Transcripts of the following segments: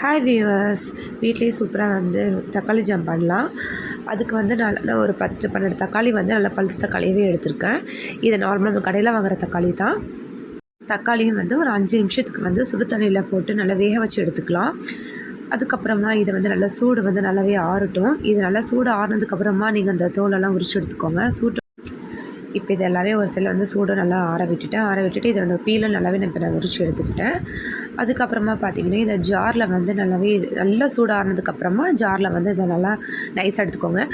Hi viewers வீட்லேயே சூப்பராக வந்து தக்காளி ஜாம் பண்ணலாம். அதுக்கு வந்து நான் ஒரு பத்து பன்னெண்டு தக்காளி வந்து நல்லா பழுத்த தக்காளியவே எடுத்திருக்கேன். இது நார்மலாக நம்ம கடையில் வாங்குகிற தக்காளி தான். தக்காளியும் வந்து ஒரு அஞ்சு நிமிஷத்துக்கு வந்து சுடு தண்ணியில் போட்டு நல்லா வேக வச்சு எடுத்துக்கலாம். அதுக்கப்புறமா இதை வந்து நல்லா சூடு வந்து நல்லாவே ஆறட்டும். இது நல்லா சூடு ஆறுனதுக்கப்புறமா நீங்கள் அந்த தோலெல்லாம் உரிச்சு எடுத்துக்கோங்க. சூட்டு இப்போ இது எல்லாமே ஒரு சில வந்து சூடு நல்லா ஆற விட்டுட்டேன் ஆற விட்டுட்டு இதோட பீலை நல்லாவே நான் இப்போ நான் உரிச்சு எடுத்துக்கிட்டேன். அதுக்கப்புறமா பார்த்தீங்கன்னா இதை ஜாரில் வந்து நல்லாவே நல்லா சூடானதுக்கப்புறமா ஜாரில் வந்து இதை நல்லா நைஸாக எடுத்துக்கோங்க.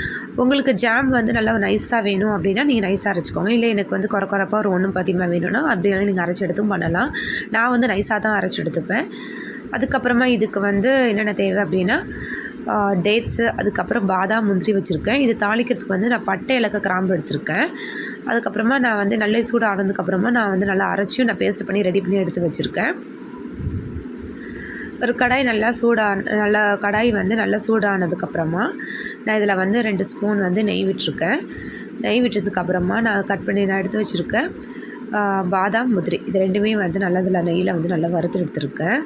உங்களுக்கு ஜாம் வந்து நல்லா நைஸாக வேணும் அப்படின்னா நீங்கள் நைஸாக அரைச்சிக்கோங்க. இல்லை எனக்கு வந்து குறை குறைப்பாக ஒரு ஒன்றும் பாத்தியமாக வேணும்னா அப்படியெல்லாம் நீங்கள் அரைச்சி எடுத்தும் பண்ணலாம். நான் வந்து நைஸாக தான் அரைச்சி எடுத்துப்பேன். அதுக்கப்புறமா இதுக்கு வந்து என்னென்ன தேவை அப்படின்னா டேட்ஸு அதுக்கப்புறம் பாதாம் முந்திரி வச்சுருக்கேன். இது தாளிக்கிறதுக்கு வந்து நான் பட்டை இலக்க கிராம்பு எடுத்திருக்கேன். அதுக்கப்புறமா நான் வந்து நல்ல சூடாக ஆனதுக்கப்புறமா நான் வந்து நல்லா அரைச்சியும் நான் பேஸ்ட் பண்ணி ரெடி பண்ணி எடுத்து வச்சுருக்கேன். ஒரு கடாய் நல்லா சூடான நல்லா கடாய் வந்து நல்லா சூடானதுக்கப்புறமா நான் இதில் வந்து ரெண்டு ஸ்பூன் வந்து நெய் விட்டுருக்கேன். நெய் விட்டதுக்கப்புறமா நான் கட் பண்ணி நான் எடுத்து வச்சுருக்கேன். பாதாம் முதிரி இது ரெண்டுமே வந்து நல்லா இதில் நெய்யில் வந்து நல்லா வறுத்து எடுத்துருக்கேன்.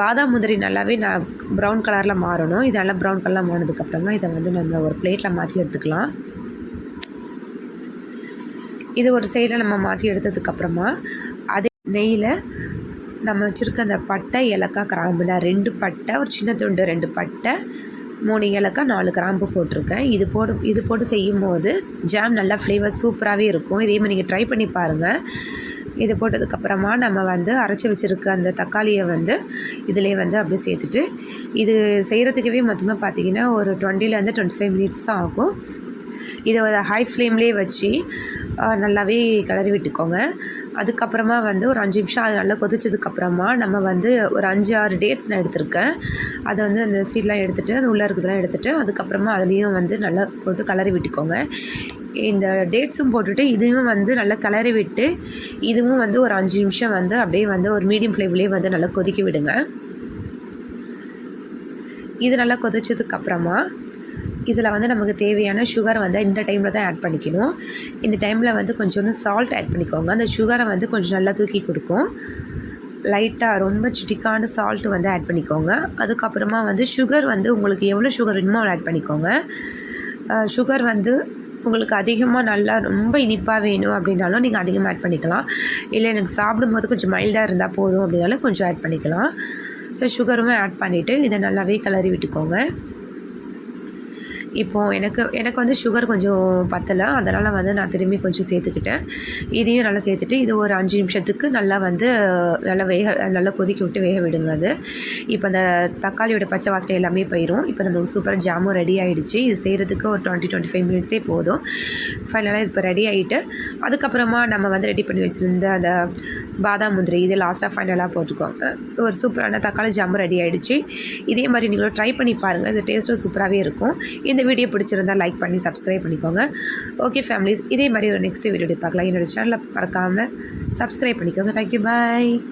பாதாம் முதிரி நல்லாவே நான் ப்ரௌன் கலரில் மாறணும். இது நல்லா ப்ரௌன் கலரில் மாறினதுக்கப்புறமா இதை வந்து நம்ம ஒரு பிளேட்டில் மாற்றி எடுத்துக்கலாம். இது ஒரு சைடில் நம்ம மாற்றி எடுத்ததுக்கப்புறமா அதே நெய்யில் நம்ம வச்சுருக்க அந்த பட்டை ஏலக்காய் கிராம்புல ரெண்டு பட்டை ஒரு சின்ன துண்டு ரெண்டு பட்டை மூணு ஏலக்காய் நாலு கிராம்பு போட்டிருக்கேன். இது போடு இது போட்டு செய்யும்போது ஜாம் நல்லா ஃப்ளேவர் சூப்பராகவே இருக்கும். இதே மாதிரி நீங்கள் ட்ரை பண்ணி பாருங்கள் இது போட்டதுக்கப்புறமா நம்ம வந்து அரைச்சி வச்சுருக்க அந்த தக்காளியை வந்து இதிலே வந்து அப்படியே சேர்த்துட்டு இது செய்கிறதுக்கவே மொத்தமாக பார்த்தீங்கன்னா ஒரு டுவெண்ட்டிலேருந்து டுவெண்ட்டி ஃபைவ் மினிட்ஸ் தான் ஆகும். இதை ஹை ஃப்ளேம்லேயே வச்சு நல்லாவே கிளறி விட்டுக்கோங்க. அதுக்கப்புறமா வந்து ஒரு அஞ்சு நிமிஷம் அது நல்லா கொதிச்சதுக்கப்புறமா நம்ம வந்து ஒரு அஞ்சு ஆறு டேட்ஸ் நான் எடுத்திருக்கேன். அதை வந்து அந்த சீட்லாம் எடுத்துகிட்டு அந்த உள்ளே இருக்கிறதெல்லாம் எடுத்துகிட்டு அதுக்கப்புறமா அதுலேயும் வந்து நல்லா போட்டு கிளறி விட்டுக்கோங்க. இந்த டேட்ஸும் போட்டுட்டு இதுவும் வந்து நல்லா கிளறி விட்டு இதுவும் வந்து ஒரு அஞ்சு நிமிஷம் வந்து அப்படியே வந்து ஒரு மீடியம் ஃப்ளேம்லேயே வந்து நல்லா கொதிக்க விடுங்க. இது நல்லா கொதிச்சதுக்கப்புறமா இதில் வந்து நமக்கு தேவையான சுகர் வந்து இந்த டைமில் தான் ஆட் பண்ணிக்கணும். இந்த டைமில் வந்து கொஞ்சோண்டு சால்ட் ஆட் பண்ணிக்கோங்க. அந்த சுகரை வந்து கொஞ்சம் நல்லா தூக்கி கொடுக்கும். லைட்டாக ரொம்ப சிட்டிக்கான சால்ட்டு வந்து ஆட் பண்ணிக்கோங்க. அதுக்கப்புறமா வந்து சுகர் வந்து உங்களுக்கு எவ்வளோ சுகர் வேணுமோ அவ்வளோ ஆட் பண்ணிக்கோங்க. சுகர் வந்து உங்களுக்கு அதிகமாக நல்லா ரொம்ப இனிப்பாக வேணும் அப்படின்னாலும் நீங்கள் அதிகமாக ஆட் பண்ணிக்கலாம். இல்லை எனக்கு சாப்பிடும்போது கொஞ்சம் மைல்டாக இருந்தால் போதும் அப்படின்னாலும் கொஞ்சம் ஆட் பண்ணிக்கலாம். சுகருமே ஆட் பண்ணிவிட்டு இதை நல்லாவே கிளறி விட்டுக்கோங்க. இப்போது எனக்கு எனக்கு வந்து சுகர் கொஞ்சம் பத்தலை. அதனால் வந்து நான் திரும்பி கொஞ்சம் சேர்த்துக்கிட்டேன். இதையும் நல்லா சேர்த்துட்டு இது ஒரு அஞ்சு நிமிஷத்துக்கு நல்லா வந்து நல்லா வேக நல்லா கொதிக்க விட்டு வேக விடுங்க அது. இப்போ அந்த தக்காளியோட பச்சை வாசனை எல்லாமே போயிடும் இப்போ நம்ம சூப்பராக ஜாமும் ரெடி ஆகிடுச்சு இது செய்கிறதுக்கு ஒரு டுவெண்ட்டி டுவெண்ட்டி ஃபைவ் மினிட்ஸே போதும். ஃபைனலாக இப்போ ரெடி ஆகிட்டு அதுக்கப்புறமா நம்ம வந்து ரெடி பண்ணி வச்சுருந்த அந்த பாதாம் முந்திரி இது லாஸ்ட்டாக ஃபைனலாக போட்டுக்கோங்க. ஒரு சூப்பரான தக்காளி ஜாமும் ரெடி ஆகிடுச்சு இதே மாதிரி நீங்களும் ட்ரை பண்ணி பாருங்கள் இது டேஸ்ட்டும் சூப்பராகவே இருக்கும். இந்த வீடியோ பிடிச்சிருந்தால் லைக் பண்ணி சப்ஸ்கிரைப் பண்ணிக்கோங்க. ஓகே ஃபேமிலிஸ் இதே மாதிரி ஒரு நெக்ஸ்ட் வீடியோ பார்க்கலாம். என்னோடய சேனலை மறக்காமல் சப்ஸ்கிரைப் பண்ணிக்கோங்க. Thank you bye